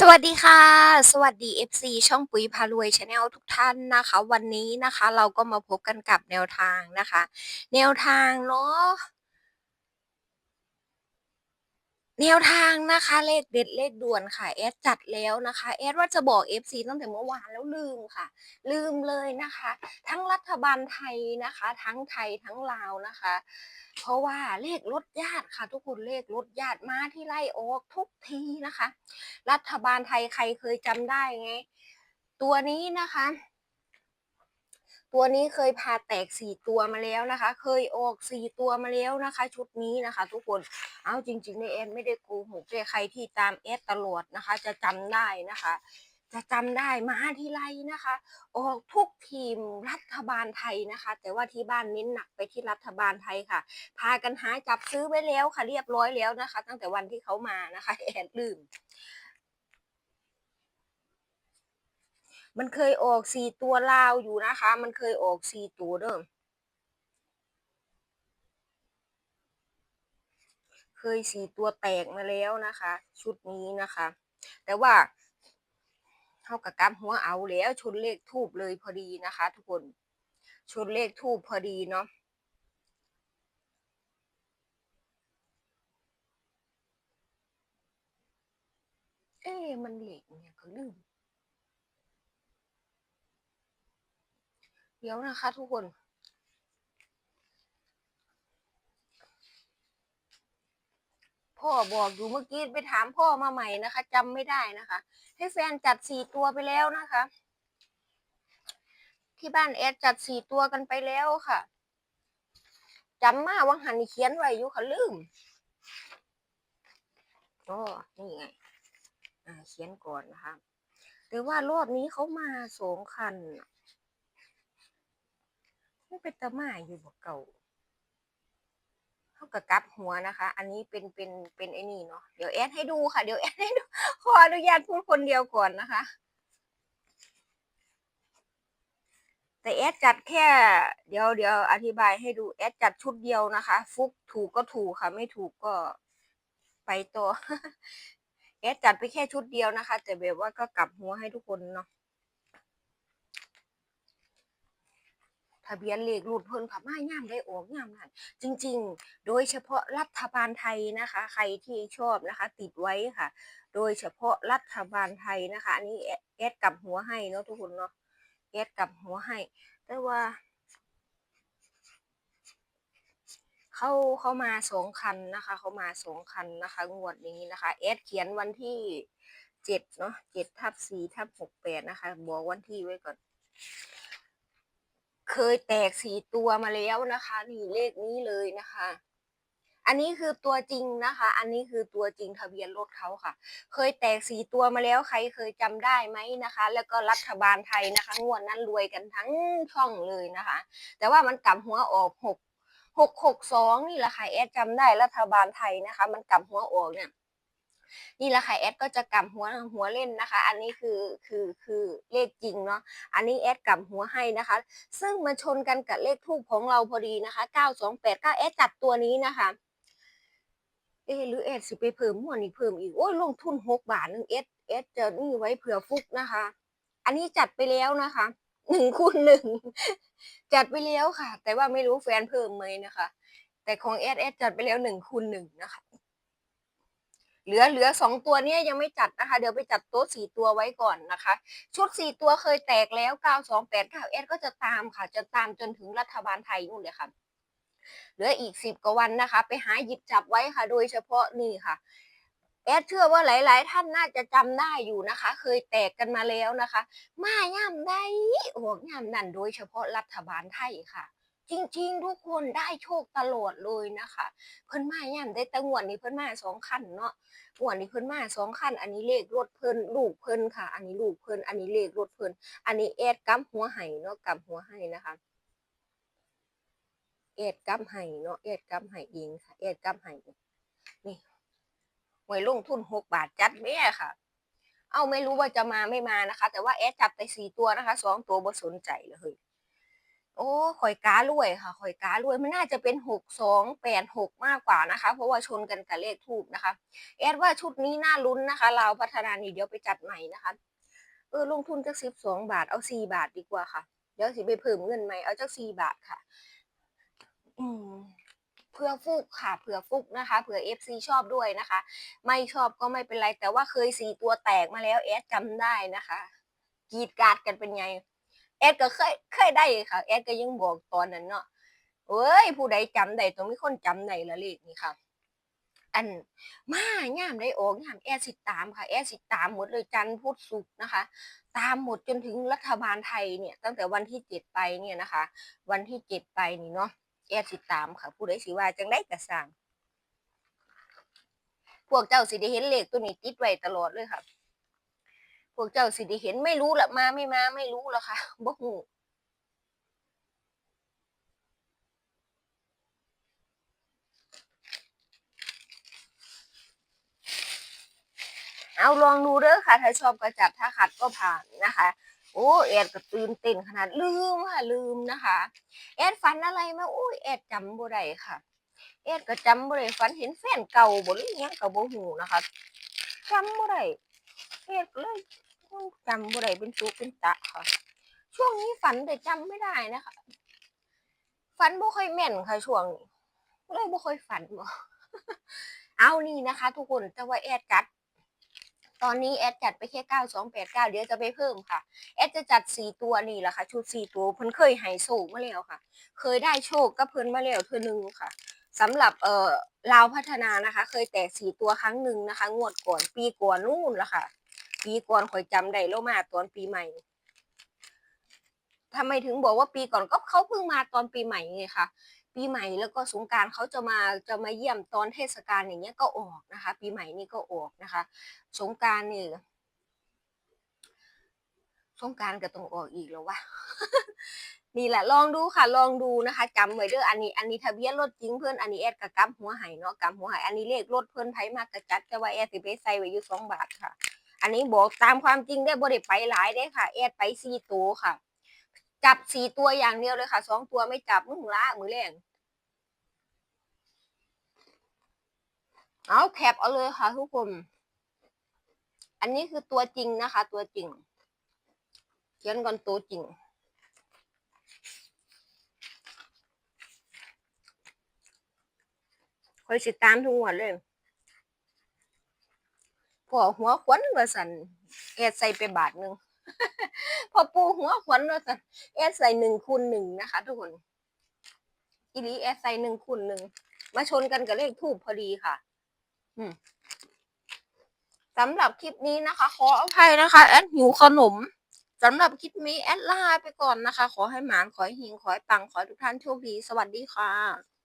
สวัสดีค่ะ สวัสดี FC ช่องปุ๋ยพารวยชาแนลทุกท่านนะคะ วันนี้นะคะ เราก็มาพบกันกับแนวทางนะคะ แนวทางเนาะ แนวทางนะคะเลขเด็ดเลขด่วนค่ะแอดจัดแล้วนะคะแอดว่าจะบอก FC ตั้งแต่เมื่อวานแล้วลืมค่ะ ลืมเลยนะคะ ทั้งรัฐบาลไทยนะคะ ทั้งไทยทั้งลาวนะคะ เพราะว่าเลขลดญาติค่ะ ทุกคนเลขลดญาติมาที่ไล่ออกทุกทีนะคะ รัฐบาลไทยใครเคยจำได้ไง ตัวนี้นะคะ ตัวนี้เคยพาแตกสี่ตัวมาแล้วนะคะ เคยออกสี่ตัวมาแล้วนะคะ ชุดนี้นะคะ ทุกคนเอาจริงๆในแอนไม่ได้โกหกเลยใครที่ตามแอดตลอดนะคะ จะจำได้นะคะ จะจำได้มาทีไรนะคะ ออกทุกทีมรัฐบาลไทยนะคะ แต่ว่าที่บ้านเน้นหนักไปที่รัฐบาลไทยค่ะ พากันหาจับซื้อไว้แล้วค่ะเรียบร้อยแล้วนะคะ ตั้งแต่วันที่เขามานะคะแอนลืม มันเคยออกสี่ตัวลาวอยู่นะคะ มันเคยออกสี่ตัวเด้อเคยสี่ตัวแตกมาแล้วนะคะ ชุดนี้นะคะ แต่ว่าเท่ากับกำหัวเอาแล้วชนเลขทูบเลยพอดีนะคะ ทุกคนชนเลขทูบพอดีเนาะเอ๊มันเหล็กเนี่ยก็ลืม ดี๋ยวนะคะทุกคนพ่อบอกอยู่เมื่อกี้ไปถามพ่อมาใหม่นะคะจำไม่ได้นะคะ ให้แฟนจัดสี่ตัวไปแล้วนะคะ ที่บ้านแอดจัดสี่ตัวกันไปแล้วค่ะจำมาว่าหันเขียนไว้อยู่ค่ะลืมอ๋อนี่ไงเขียนก่อนนะคะ แต่ว่ารอบนี้เขามาสองคัน ไม่เป็นตะมาอยู่บ่เก่าเขากับกลับหัวนะคะ อันนี้เป็นเป็นเป็นไอ้นี่เนาะเดี๋ยวแอดให้ดูค่ะ เดี๋ยวแอดให้ดูขออนุญาตพูดคนเดียวก่อนนะคะ แต่แอดจัดแค่ เดี๋ยวเดี๋ยวอธิบายให้ดูแอดจัดชุดเดียวนะคะ ฟุกถูกก็ถูกค่ะ ไม่ถูกก็ไปต่อแอดจัดไปแค่ชุดเดียวนะคะ แต่แบบว่าก็กลับหัวให้ทุกคนเนาะ ทะเบียนเลขรูดเพิ่นค่ะมาย่ามได้ออกย่ามนั่นจริง ๆ โดยเฉพาะรัฐบาลไทยนะคะ ใครที่ชอบนะคะ ติดไว้ค่ะ โดยเฉพาะรัฐบาลไทยนะคะ อันนี้แอดกับหัวให้เนาะทุกคนเนาะแอดกับหัวให้ แต่ว่าเขาเขามาสองคันนะคะ เขามาสองคันนะคะ งวดนี้นะคะแอดเขียนวันที่เจ็ดเนาะเจ็ดทับสี่ทับหกแปดนะคะ บอกวันที่ไว้ก่อน เคยแตกสี่ตัวมาแล้วนะคะ นี่เลขนี้เลยนะคะ อันนี้คือตัวจริงนะคะ อันนี้คือตัวจริงทะเบียนรถเขาค่ะ เคยแตกสีตัวมาแล้วใครเคยจำได้ไหมนะคะ แล้วก็รัฐบาลไทยนะคะ งวดนั้นรวยกันทั้งช่องเลยนะคะ แต่ว่ามันกลับหัวออกหกหกหกสองนี่แหละค่ะแอดจำได้รัฐบาลไทยนะคะ มันกลับหัวออกเนี่ย นี่แหละค่ะแอดก็จะกลับหัวหัวเล่นนะคะ อันนี้คือคือคือเลขจริงเนาะอันนี้แอดกลับหัวให้นะคะ ซึ่งมาชนกันกับเลขทูปของเราพอดีนะคะ9289แอดจัดตัวนี้นะคะเอหรือแอดสิไปเพิ่มหมวดนี้เพิ่มอีกโอ้ยลงทุนหกบาทนึงเอสเอสจะนี่ไว้เผื่อฟุกนะคะ อันนี้จัดไปแล้วนะคะหนึ่งคูณหนึ่งจัดไปแล้วค่ะ แต่ว่าไม่รู้แฟนเพิ่มไหมนะคะ แต่ของเอสเอสจัดไปแล้วหนึ่งคูณหนึ่งนะคะ เหลือเหลือสองตัวเนี้ยยังไม่จัดนะคะ เดี๋ยวไปจัดโต๊ะสี่ตัวไว้ก่อนนะคะ ชุดสี่ตัวเคยแตกแล้วเก้าสองแปดเก้าเอสก็จะตามค่ะ จะตามจนถึงรัฐบาลไทยนู่นเลยค่ะเหลืออีกสิบกว่าวันนะคะ ไปหาหยิบจับไว้ค่ะ โดยเฉพาะนี่ค่ะแอดเชื่อว่าหลาย ๆ ท่านน่าจะจำได้อยู่นะคะ เคยแตกกันมาแล้วนะคะ มาย่ำได้โอ้ย่ำนั่นโดยเฉพาะรัฐบาลไทยค่ะ จริง ๆ ทุกคนได้โชคตลอดเลยนะคะ เพิ่นมาย่ำได้แต่งวดนี้เพิ่นมาสองคันเนาะงวดนี้เพิ่นมาสองคันอันนี้เลขรถเพิ่นลูกเพิ่นค่ะ อันนี้ลูกเพิ่นอันนี้เลขรถเพิ่นอันนี้แอดกำหัวไห้เนาะกำหัวไห้นะคะเอ็ดกำไห้เนาะเอ็ดกำไห้เองค่ะเอ็ดกำไห้นี่หวยลงทุนหกบาทจัดแม่ค่ะ เอาไม่รู้ว่าจะมาไม่มานะคะ แต่ว่าแอดจับไปสี่ตัวนะคะสองตัวบ่สนใจเลย โอ้ข่อยก้ารวยค่ะข่อยก้ารวยมันน่าจะเป็นหกสองแปดหกมากกว่านะคะ เพราะว่าชนกันกับเลขทูบนะคะ แอดว่าชุดนี้น่าลุ้นนะคะเราพัฒนานี่เดี๋ยวไปจัดใหม่นะคะ เออลงทุนจักสิบสองบาทเอาสี่บาทดีกว่าค่ะ เดี๋ยวสิไปเพิ่มเงินใหม่เอาจักสี่บาทค่ะ อืมเพื่อฟุกค่ะเผื่อฟุกนะคะเผื่อ FC ชอบด้วยนะคะ ไม่ชอบก็ไม่เป็นไรแต่ว่าเคยสี่ตัวแตกมาแล้วแอดจำได้นะคะ กีดกราดกันเป็นไง แอดก็เคยเคยได้ค่ะ แอดก็ยังบอกตอนนั้นเนาะเอ้ย ผู้ใดจำได้ต้องมีคนจำได้ละเลขนี่ค่ะ อันมาย่ามได้ออกย่ามแอดสิตามค่ะ แอดสิตามหมดเลยจันพุธศุกร์นะคะ ตามหมดจนถึงรัฐบาลไทยเนี่ย ตั้งแต่วันที่เจ็ดไปเนี่ยนะคะ วันที่เจ็ดไปนี่เนาะแอดสิตามค่ะ ผู้ใดสิว่าจังได้กระสังพวกเจ้าสิได้เห็นเลขตัวนี้ติดไว้ตลอดเลยค่ะ พวกเจ้าสิได้เห็นไม่รู้ละมาไม่มาไม่รู้ล้วค่ะบ่ฮู้เอาลองดูเด้อค่ะ ถ้าชอบก็จัดถ้าขัดก็ผ่านนะคะ โอ้แอดก็ตื่นเต้นขนาดลืมค่ะลืมนะคะ แอดฝันอะไรมาอุ้ยแอดจำบ่ได้ค่ะ แอดก็จำบ่ได้ฝันเห็นแฟนเก่าบ่หรือยังก็บ่ฮู้นะคะจำบ่ได้แอดเลย จำบ่ได้เป็นตุเป็นตะค่ะ ช่วงนี้ฝันแต่จำไม่ได้นะคะ ฝันบ่ค่อยแม่นค่ะช่วงนี้เลยบ่ค่อยฝันบ่เอานี่นะคะ ทุกคนแต่ว่าแอดจัด ตอนนี้แอดจัดไปแค่เก้าสองแปดเก้าเดี๋ยวจะไปเพิ่มค่ะ แอดจะจัดสี่ตัวนี่แหละค่ะ ชุดสี่ตัวเพิ่นเคยให้โชคมาแล้วค่ะ เคยได้โชคก็เพิ่นมาแล้วเทื่อนึงค่ะสำหรับเอ่อลาวพัฒนานะคะ เคยแตกสี่ตัวครั้งหนึ่งนะคะ งวดก่อนปีก่อนนู่นละค่ะ ปีก่อนคอยจำได้แล้วมาตอนปีใหม่ทำไมถึงบอกว่าปีก่อนก็เขาเพิ่งมาตอนปีใหม่ไงคะปีใหม่แล้วก็สงการเขาจะมาจะมาเยี่ยมตอนเทศกาลอย่างเงี้ยก็ออกนะคะ ปีใหม่นี่ก็ออกนะคะ สงการนี่สงการก็ต้องออกอีกแล้ววะนี่แหละลองดูค่ะลองดูนะคะจำไว้เด้ออันนี้อันนี้ทะเบียนรถจริงเพื่อนอันนี้แอดกะกับหัวไห้เนาะกับหัวไห้อันนี้เลขรถเพื่อนไผมากกระจัดแต่ว่าแอดสิไปใส่ไว้อยู่สองบาทค่ะ อันนี้บอกตามความจริงได้บ่ได้ไปหลายได้ค่ะแอดไปสี่ตัวค่ะ จับสี่ตัวอย่างเดียวเลยค่ะสองตัวไม่จับมึงละมือแรงเอาแคปเอาเลยค่ะทุกคน อันนี้คือตัวจริงนะคะ ตัวจริงเขียนก่อนตัวจริงคอยสิตามทุกวันเลย อหัวขวัญว่าสันแอดใส่ไปบาทหนึ่ง พอปูหัวขวัญว่าสันแอดใส่หนึ่งคูณหนึ่งนะคะ ทุกคนอีลีแอดใส่หนึ่งคูณหนึ่งมาชนกันกับเลขทูบพอดีค่ะ อืมสำหรับคลิปนี้นะคะ ขออภัยนะคะ แอดหิวขนมสำหรับคลิปนี้แอดลาไปก่อนนะคะ ขอให้หมานขอให้หิงขอให้ปังขอให้ทุกท่านโชคดี สวัสดีค่ะ